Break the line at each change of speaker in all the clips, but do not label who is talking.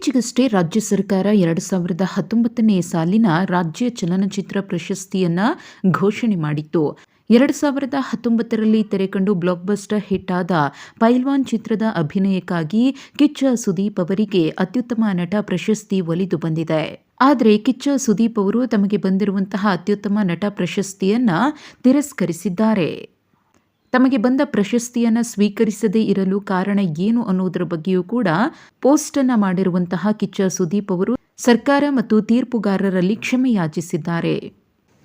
ಇತ್ತೀಚೆಗಷ್ಟೇ ರಾಜ್ಯ ಸರ್ಕಾರ ಎರಡು ಸಾವಿರದ ಹತ್ತೊಂಬತ್ತನೇ ಸಾಲಿನ ರಾಜ್ಯ ಚಲನಚಿತ್ರ ಪ್ರಶಸ್ತಿಯನ್ನ ಘೋಷಣೆ ಮಾಡಿತ್ತು. ಎರಡು ಸಾವಿರದ ಹತ್ತೊಂಬತ್ತರಲ್ಲಿ ತೆರೆಕಂಡು ಬ್ಲಾಕ್ ಬಸ್ಟರ್ ಹಿಟ್ ಆದ ಪೈಲ್ವಾನ್ ಚಿತ್ರದ ಅಭಿನಯಕ್ಕಾಗಿ ಕಿಚ್ಚ ಸುದೀಪ್ ಅವರಿಗೆ ಅತ್ಯುತ್ತಮ ನಟ ಪ್ರಶಸ್ತಿ ಒಲಿದು ಬಂದಿದೆ. ಆದರೆ ಕಿಚ್ಚ ಸುದೀಪ್ ಅವರು ತಮಗೆ ಬಂದಿರುವಂತಹ ಅತ್ಯುತ್ತಮ ನಟ ಪ್ರಶಸ್ತಿಯನ್ನ ತಿರಸ್ಕರಿಸಿದ್ದಾರೆ. ತಮಗೆ ಬಂದ ಪ್ರಶಸ್ತಿಯನ್ನು ಸ್ವೀಕರಿಸದೇ ಇರಲು ಕಾರಣ ಏನು ಅನ್ನೋದರ ಬಗ್ಗೆಯೂ ಕೂಡ ಪೋಸ್ಟ್ ಅನ್ನ ಮಾಡಿರುವಂತಹ ಕಿಚ್ಚ ಸುದೀಪ್ ಅವರು ಸರ್ಕಾರ ಮತ್ತು ತೀರ್ಪುಗಾರರಲ್ಲಿ ಕ್ಷಮೆ ಯಾಚಿಸಿದ್ದಾರೆ.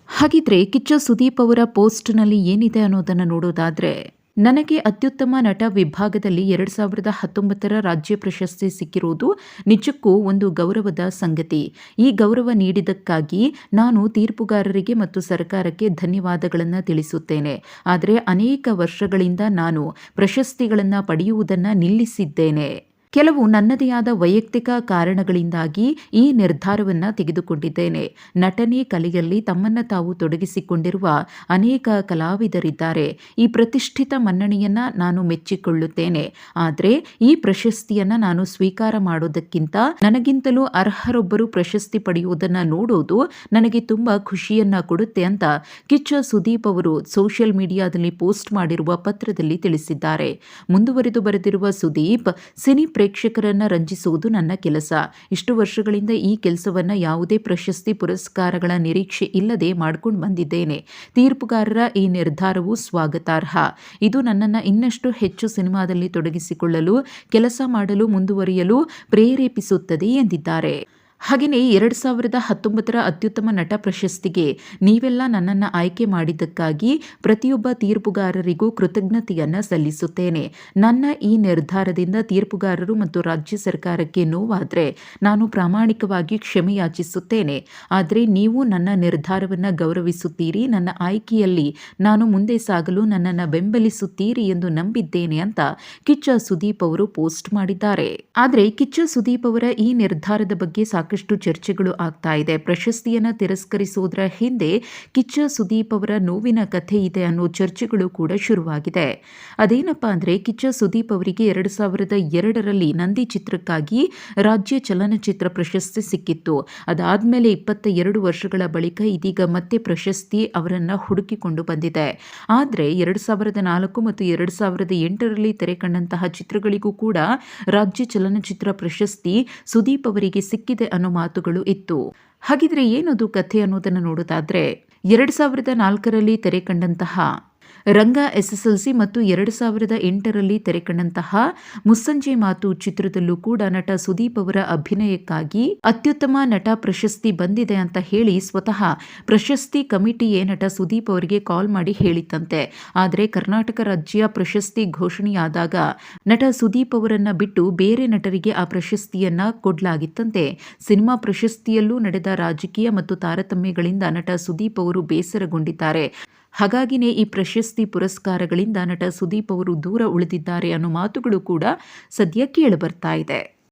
ಹಾಗಿದ್ರೆ ಕಿಚ್ಚ ಸುದೀಪ್ ಅವರ ಪೋಸ್ಟ್ನಲ್ಲಿ ಏನಿದೆ ಅನ್ನೋದನ್ನು ನೋಡೋದಾದ್ರೆ ನನಗೆ ಅತ್ಯುತ್ತಮ ನಟ ವಿಭಾಗದಲ್ಲಿ ಎರಡು ಸಾವಿರದ ಹತ್ತೊಂಬತ್ತರ ರಾಜ್ಯ ಪ್ರಶಸ್ತಿ ಸಿಕ್ಕಿರುವುದು ನಿಜಕ್ಕೂ ಒಂದು ಗೌರವದ ಸಂಗತಿ. ಈ ಗೌರವ ನೀಡಿದ್ದಕ್ಕಾಗಿ ನಾನು ತೀರ್ಪುಗಾರರಿಗೆ ಮತ್ತು ಸರ್ಕಾರಕ್ಕೆ ಧನ್ಯವಾದಗಳನ್ನು ತಿಳಿಸುತ್ತೇನೆ. ಆದರೆ ಅನೇಕ ವರ್ಷಗಳಿಂದ ನಾನು ಪ್ರಶಸ್ತಿಗಳನ್ನು ಪಡೆಯುವುದನ್ನು ನಿಲ್ಲಿಸಿದ್ದೇನೆ. ಕೆಲವು ನನ್ನದೇ ಆದ ವೈಯಕ್ತಿಕ ಕಾರಣಗಳಿಂದಾಗಿ ಈ ನಿರ್ಧಾರವನ್ನು ತೆಗೆದುಕೊಂಡಿದ್ದೇನೆ. ನಟನೆ ಕಲೆಯಲ್ಲಿ ತಮ್ಮನ್ನು ತಾವು ತೊಡಗಿಸಿಕೊಂಡಿರುವ ಅನೇಕ ಕಲಾವಿದರಿದ್ದಾರೆ. ಈ ಪ್ರತಿಷ್ಠಿತ ಮನ್ನಣೆಯನ್ನ ನಾನು ಮೆಚ್ಚಿಕೊಳ್ಳುತ್ತೇನೆ. ಆದರೆ ಈ ಪ್ರಶಸ್ತಿಯನ್ನ ನಾನು ಸ್ವೀಕಾರ ಮಾಡೋದಕ್ಕಿಂತ ನನಗಿಂತಲೂ ಅರ್ಹರೊಬ್ಬರು ಪ್ರಶಸ್ತಿ ಪಡೆಯುವುದನ್ನು ನೋಡೋದು ನನಗೆ ತುಂಬಾ ಖುಷಿಯನ್ನ ಕೊಡುತ್ತೆ ಅಂತ ಕಿಚ್ಚ ಸುದೀಪ್ ಅವರು ಸೋಷಿಯಲ್ ಮೀಡಿಯಾದಲ್ಲಿ ಪೋಸ್ಟ್ ಮಾಡಿರುವ ಪತ್ರದಲ್ಲಿ ತಿಳಿಸಿದ್ದಾರೆ. ಮುಂದುವರೆದು ಬರೆದಿರುವ ಸುದೀಪ್, ಸಿನಿ ಪ್ರೇಕ್ಷಕರನ್ನ ರಂಜಿಸುವುದು ನನ್ನ ಕೆಲಸ. ಇಷ್ಟು ವರ್ಷಗಳಿಂದ ಈ ಕೆಲಸವನ್ನ ಯಾವುದೇ ಪ್ರಶಸ್ತಿ ಪುರಸ್ಕಾರಗಳ ನಿರೀಕ್ಷೆ ಇಲ್ಲದೆ ಮಾಡಿಕೊಂಡು ಬಂದಿದ್ದೇನೆ. ತೀರ್ಪುಗಾರರ ಈ ನಿರ್ಧಾರವು ಸ್ವಾಗತಾರ್ಹ. ಇದು ನನ್ನನ್ನು ಇನ್ನಷ್ಟು ಹೆಚ್ಚು ಸಿನಿಮಾದಲ್ಲಿ ತೊಡಗಿಸಿಕೊಳ್ಳಲು, ಕೆಲಸ ಮಾಡಲು ಮುಂದುವರಿಯಲು ಪ್ರೇರೇಪಿಸುತ್ತದೆ ಎಂದಿದ್ದಾರೆ. ಹಾಗೆಯೇ ಎರಡು ಸಾವಿರದ ಹತ್ತೊಂಬತ್ತರ ಅತ್ಯುತ್ತಮ ನಟ ಪ್ರಶಸ್ತಿಗೆ ನೀವೆಲ್ಲ ನನ್ನನ್ನು ಆಯ್ಕೆ ಮಾಡಿದ್ದಕ್ಕಾಗಿ ಪ್ರತಿಯೊಬ್ಬ ತೀರ್ಪುಗಾರರಿಗೂ ಕೃತಜ್ಞತೆಯನ್ನು ಸಲ್ಲಿಸುತ್ತೇನೆ. ನನ್ನ ಈ ನಿರ್ಧಾರದಿಂದ ತೀರ್ಪುಗಾರರು ಮತ್ತು ರಾಜ್ಯ ಸರ್ಕಾರಕ್ಕೆ ನೋವಾದರೆ ನಾನು ಪ್ರಾಮಾಣಿಕವಾಗಿ ಕ್ಷಮೆಯಾಚಿಸುತ್ತೇನೆ. ಆದರೆ ನೀವು ನನ್ನ ನಿರ್ಧಾರವನ್ನು ಗೌರವಿಸುತ್ತೀರಿ, ನನ್ನ ಆಯ್ಕೆಯಲ್ಲಿ ನಾನು ಮುಂದೆ ಸಾಗಲು ನನ್ನನ್ನು ಬೆಂಬಲಿಸುತ್ತೀರಿ ಎಂದು ನಂಬಿದ್ದೇನೆ ಅಂತ ಕಿಚ್ಚ ಸುದೀಪ್ ಅವರು ಪೋಸ್ಟ್ ಮಾಡಿದ್ದಾರೆ. ಆದರೆ ಕಿಚ್ಚ ಸುದೀಪ್ ಅವರ ಈ ನಿರ್ಧಾರದ ಬಗ್ಗೆ ಸಾಕಷ್ಟು ಚರ್ಚೆಗಳು ಆಗ್ತಾ ಇದೆ. ಪ್ರಶಸ್ತಿಯನ್ನ ತಿರಸ್ಕರಿಸುವುದರ ಹಿಂದೆ ಕಿಚ್ಚ ಸುದೀಪ್ ಅವರ ನೋವಿನ ಕಥೆ ಇದೆ ಅನ್ನೋ ಚರ್ಚೆಗಳು ಕೂಡ ಶುರುವಾಗಿದೆ. ಅದೇನಪ್ಪ ಅಂದ್ರೆ ಕಿಚ್ಚ ಸುದೀಪ್ ಅವರಿಗೆ ಎರಡು ಸಾವಿರದ ಎರಡರಲ್ಲಿ ನಂದಿ ಚಿತ್ರಕ್ಕಾಗಿ ರಾಜ್ಯ ಚಲನಚಿತ್ರ ಪ್ರಶಸ್ತಿ ಸಿಕ್ಕಿತ್ತು. ಅದಾದ್ಮೇಲೆ ಇಪ್ಪತ್ತ ಎರಡು ವರ್ಷಗಳ ಬಳಿಕ ಇದೀಗ ಮತ್ತೆ ಪ್ರಶಸ್ತಿ ಅವರನ್ನ ಹುಡುಕಿಕೊಂಡು ಬಂದಿದೆ. ಆದರೆ ಎರಡು ಸಾವಿರದ ನಾಲ್ಕು ಮತ್ತು ಎರಡು ಸಾವಿರದ ಎಂಟರಲ್ಲಿ ತೆರೆ ಕಂಡಂತಹ ಚಿತ್ರಗಳಿಗೂ ಕೂಡ ರಾಜ್ಯ ಚಲನಚಿತ್ರ ಪ್ರಶಸ್ತಿ ಸುದೀಪ್ ಅವರಿಗೆ ಸಿಕ್ಕಿದೆ ಅನ್ನೋ ಮಾತುಗಳು ಇತ್ತು. ಹಾಗಿದ್ರೆ ಏನದು ಕಥೆ ಅನ್ನೋದನ್ನು ನೋಡೋದಾದ್ರೆ ಎರಡು ಸಾವಿರದ ನಾಲ್ಕರಲ್ಲಿ ತೆರೆ ಕಂಡಂತಹ ರಂಗ ಎಸ್ಎಸ್ಎಲ್ಸಿ ಮತ್ತು ಎರಡು ಸಾವಿರದ ಎಂಟರಲ್ಲಿ ತೆರೆಕಂಡಂತಹ ಮುಸ್ಸಂಜೆ ಮಾತು ಚಿತ್ರದಲ್ಲೂ ಕೂಡ ನಟ ಸುದೀಪ್ ಅವರ ಅಭಿನಯಕ್ಕಾಗಿ ಅತ್ಯುತ್ತಮ ನಟ ಪ್ರಶಸ್ತಿ ಬಂದಿದೆ ಅಂತ ಹೇಳಿ ಸ್ವತಃ ಪ್ರಶಸ್ತಿ ಕಮಿಟಿಯೇ ನಟ ಸುದೀಪ್ ಅವರಿಗೆ ಕಾಲ್ ಮಾಡಿ ಹೇಳಿತಂತೆ ಆದರೆ ಕರ್ನಾಟಕ ರಾಜ್ಯ ಪ್ರಶಸ್ತಿ ಘೋಷಣೆಯಾದಾಗ ನಟ ಸುದೀಪ್ ಅವರನ್ನ ಬಿಟ್ಟು ಬೇರೆ ನಟರಿಗೆ ಆ ಪ್ರಶಸ್ತಿಯನ್ನ ಕೊಡಲಾಗಿತ್ತಂತೆ. ಸಿನಿಮಾ ಪ್ರಶಸ್ತಿಯಲ್ಲೂ ನಡೆದ ರಾಜಕೀಯ ಮತ್ತು ತಾರತಮ್ಯಗಳಿಂದ ನಟ ಸುದೀಪ್ ಅವರು ಬೇಸರಗೊಂಡಿದ್ದಾರೆ. ಹಾಗಾಗಿನೇ ಈ ಪ್ರಶಸ್ತಿ ಪುರಸ್ಕಾರಗಳಿಂದ ನಟ ಸುದೀಪ್ ಅವರು ದೂರ ಉಳಿದಿದ್ದಾರೆ ಅನ್ನೋ ಮಾತುಗಳು ಕೂಡ ಸದ್ಯ ಕೇಳಿಬರ್ತಾ ಇದೆ.